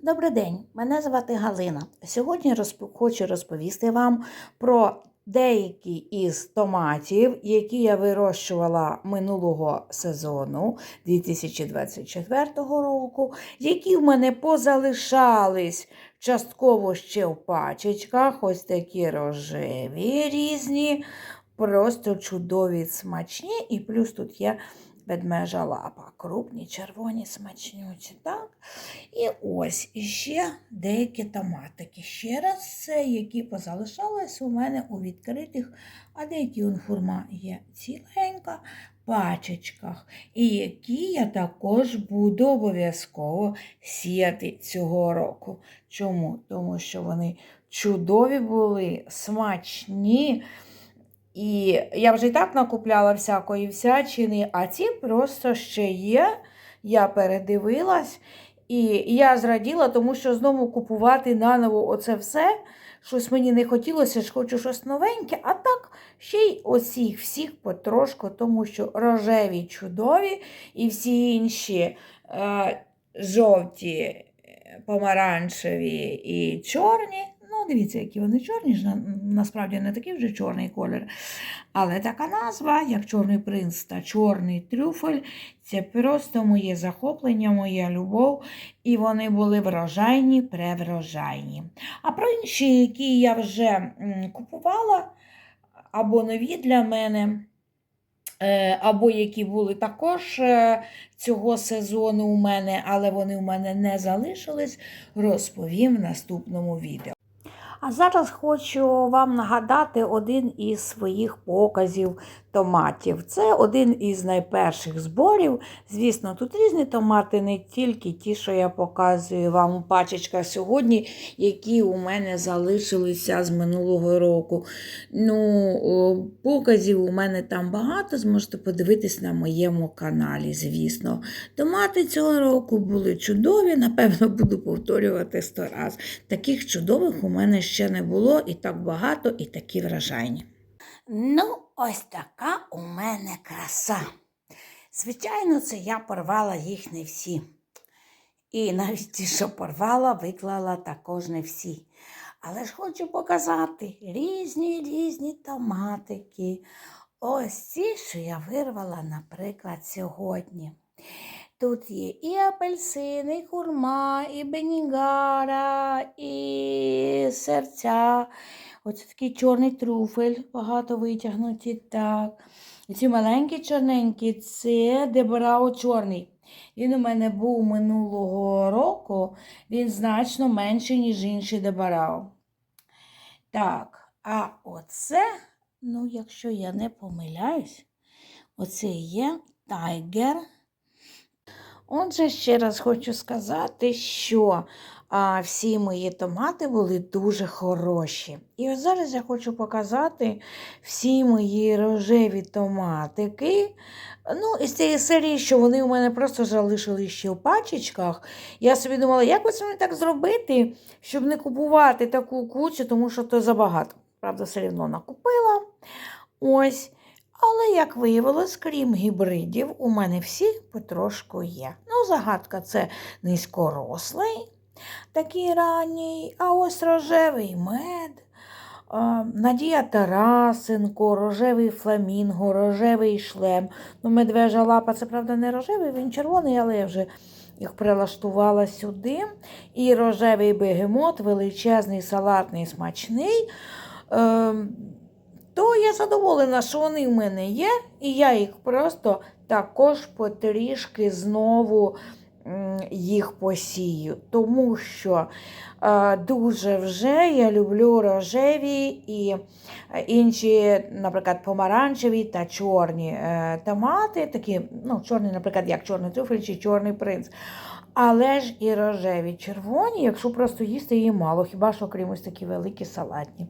Добрий день, мене звати Галина. Сьогодні розп... хочу розповісти вам про деякі із томатів, які я вирощувала минулого сезону 2024 року, які в мене позалишались частково ще в пачечках, ось такі рожеві різні, просто чудові смачні, і плюс тут є ведмежа лапа. Крупні, червоні, смачнючі, так? І ось іще деякі томатики. Ще раз це, які позалишались у мене у відкритих, а деякі форма є ціленька пачечках. І які я також буду обов'язково сіяти цього року. Чому? Тому що вони чудові були, смачні. І я вже і так накупляла всякої всячини, а ці просто ще є. Я передивилась, і я зраділа, тому що знову купувати наново оце все. Щось мені не хотілося, ж хочу щось новеньке, а так ще й осіх всіх потрошку, тому що рожеві чудові і всі інші е, жовті, помаранчеві і чорні. Ну, дивіться, які вони чорні, ж насправді не такий вже чорний колір. Але така назва, як Чорний принц та Чорний трюфель, це просто моє захоплення, моя любов, і вони були врожайні, преврожайні. А про інші, які я вже купувала, або нові для мене, е, або які були також е, цього сезону у мене, але вони у мене не залишились, розповім в наступному відео. А зараз хочу вам нагадати один із своїх показів томатів. Це один із найперших зборів. Звісно, тут різні томати, не тільки ті, що я показую вам у пачечках сьогодні, які у мене залишилися з минулого року. Ну, показів у мене там багато, зможете подивитись на моєму каналі, звісно. Томати цього року були чудові, напевно, буду повторювати сто раз. Таких чудових у мене ще не було, і так багато, і такі вражайні. Ну, ось така у мене краса. Звичайно, це я порвала їх не всі. І навіть ті, що порвала, виклала також не всі. Але ж хочу показати різні різні томатики. Ось ці, що я вирвала, наприклад, сьогодні. Тут є і апельсини, і хурма, і бенігара, і серця. Ось такий чорний трюфель, багато витягнуті. так. І ці маленькі чорненькі це дебрао чорний. Він у мене був минулого року, він значно менший, ніж інші дебарао. Так, а оце, ну, якщо я не помиляюсь, оце є тайгер. Отже, ще раз хочу сказати, що а, всі мої томати були дуже хороші. І ось зараз я хочу показати всі мої рожеві томатики. Ну, із цієї серії, що вони у мене просто залишили ще в пачечках. Я собі думала, як би мені так зробити, щоб не купувати таку кучу, тому що то забагато. Правда, все одно накупила. Ось. Але, як виявилось, крім гібридів, у мене всі потрошку є. Ну, загадка це низькорослий, такий ранній, а ось рожевий мед, Надія Тарасенко, рожевий фламінго, рожевий шлем. Ну, медвежа лапа, це правда не рожевий, він червоний, але я вже їх прилаштувала сюди. І рожевий бегемот, величезний, салатний, смачний. Ем, то я задоволена, що вони в мене є, і я їх просто також потрішки знову їх посію. Тому що е, дуже вже я люблю рожеві і е, інші, наприклад, помаранчеві та чорні е, томати, такі, ну, чорний, наприклад, як чорний трюфель чи чорний принц. Але ж і рожеві червоні, якщо просто їсти її мало, хіба що крім ось такі великі салатні.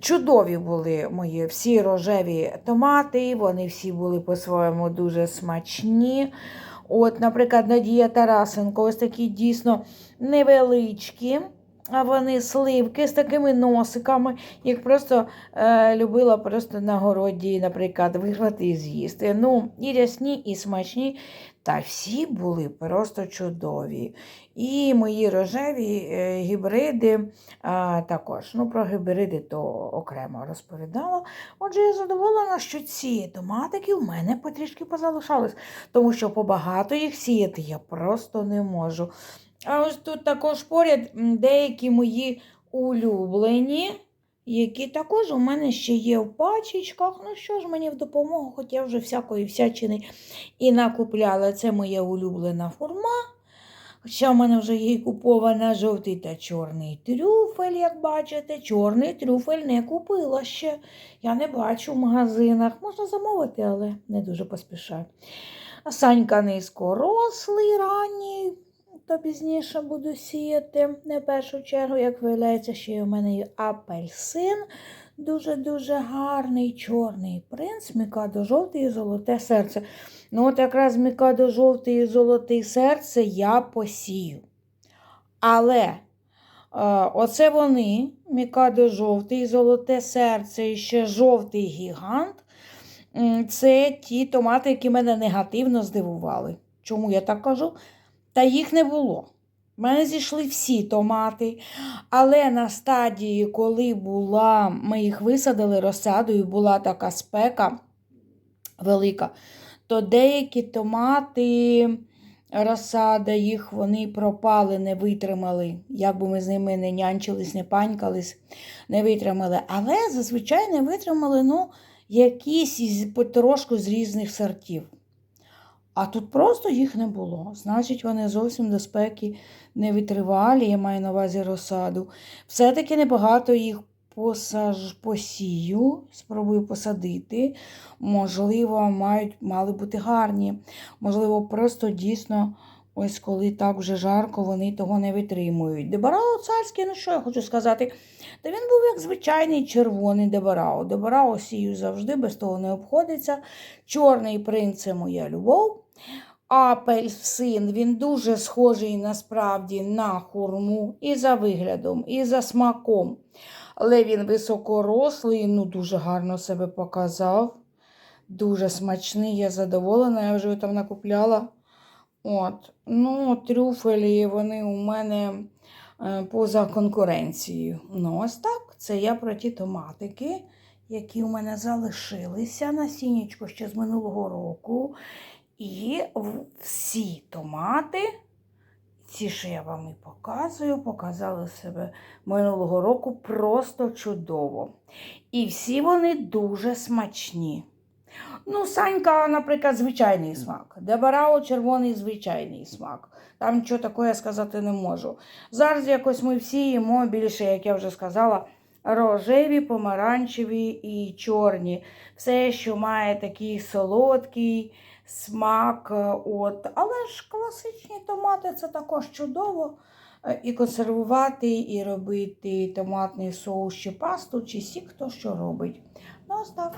Чудові були мої всі рожеві томати, вони всі були по-своєму дуже смачні. От, Наприклад, Надія Тарасенко, ось такі дійсно невеличкі. А вони сливки з такими носиками, їх просто е, любила просто на городі, наприклад, вирвати і з'їсти. Ну, і рясні, і смачні. Та всі були просто чудові. І мої рожеві е, гібриди а, також. Ну, про гібриди то окремо розповідала. Отже, я задоволена, що ці томатики в мене потрішки позалишались, тому що побагато їх сіяти я просто не можу. А ось тут також поряд деякі мої улюблені, які також у мене ще є в пачечках. Ну що ж мені в допомогу, хоч я вже всякої всячини і накупляла. Це моя улюблена форма. Хоча в мене вже є купована жовтий та чорний трюфель, як бачите. Чорний трюфель не купила ще. Я не бачу в магазинах. Можна замовити, але не дуже поспішаю. А Санька низькорослий, ранній, то пізніше буду сіяти. Не в першу чергу, як виявляється, ще й у мене є апельсин. Дуже-дуже гарний чорний принц, мікадо жовтий і золоте серце. Ну, от якраз мікадо жовтий і золотий серце я посію. Але е, оце вони, мікадо жовтий, і золоте серце і ще жовтий гігант. Це ті томати, які мене негативно здивували. Чому я так кажу? Та їх не було. У мене зійшли всі томати, але на стадії, коли була, ми їх висадили розсадою, була така спека велика, то деякі томати, розсада їх вони пропали, не витримали. Як би ми з ними не нянчились, не панькались, не витримали. Але зазвичай не витримали ну, якісь потрошку з різних сортів. А тут просто їх не було. Значить, вони зовсім до спеки не витривалі, я маю на увазі розсаду. Все-таки небагато їх посаж... посію, спробую посадити. Можливо, мають, мали бути гарні. Можливо, просто дійсно, ось коли так вже жарко, вони того не витримують. Дебарао царський, ну що я хочу сказати? Та він був як звичайний червоний дебарао. Дебарао сію завжди, без того не обходиться. Чорний принц це моя любов. Апельсин, він дуже схожий насправді на хурму і за виглядом, і за смаком. Але він високорослий, ну дуже гарно себе показав. Дуже смачний, я задоволена, я вже його там накупляла. От. Ну, трюфелі, вони у мене поза конкуренцією. Ну, ось так. Це я про ті томатики, які у мене залишилися насіннячко ще з минулого року. І всі томати, ці, що я вам і показую, показали себе минулого року просто чудово. І всі вони дуже смачні. Ну, Санька, наприклад, звичайний смак. Дебарао червоний звичайний смак. Там нічого такого я сказати не можу. Зараз якось ми всі їмо більше, як я вже сказала, рожеві, помаранчеві і чорні. Все, що має такий солодкий смак. е, От. Але ж класичні томати це також чудово. Е, І консервувати, і робити томатний соус чи пасту, чи сік, хто що робить. Ну, ось так.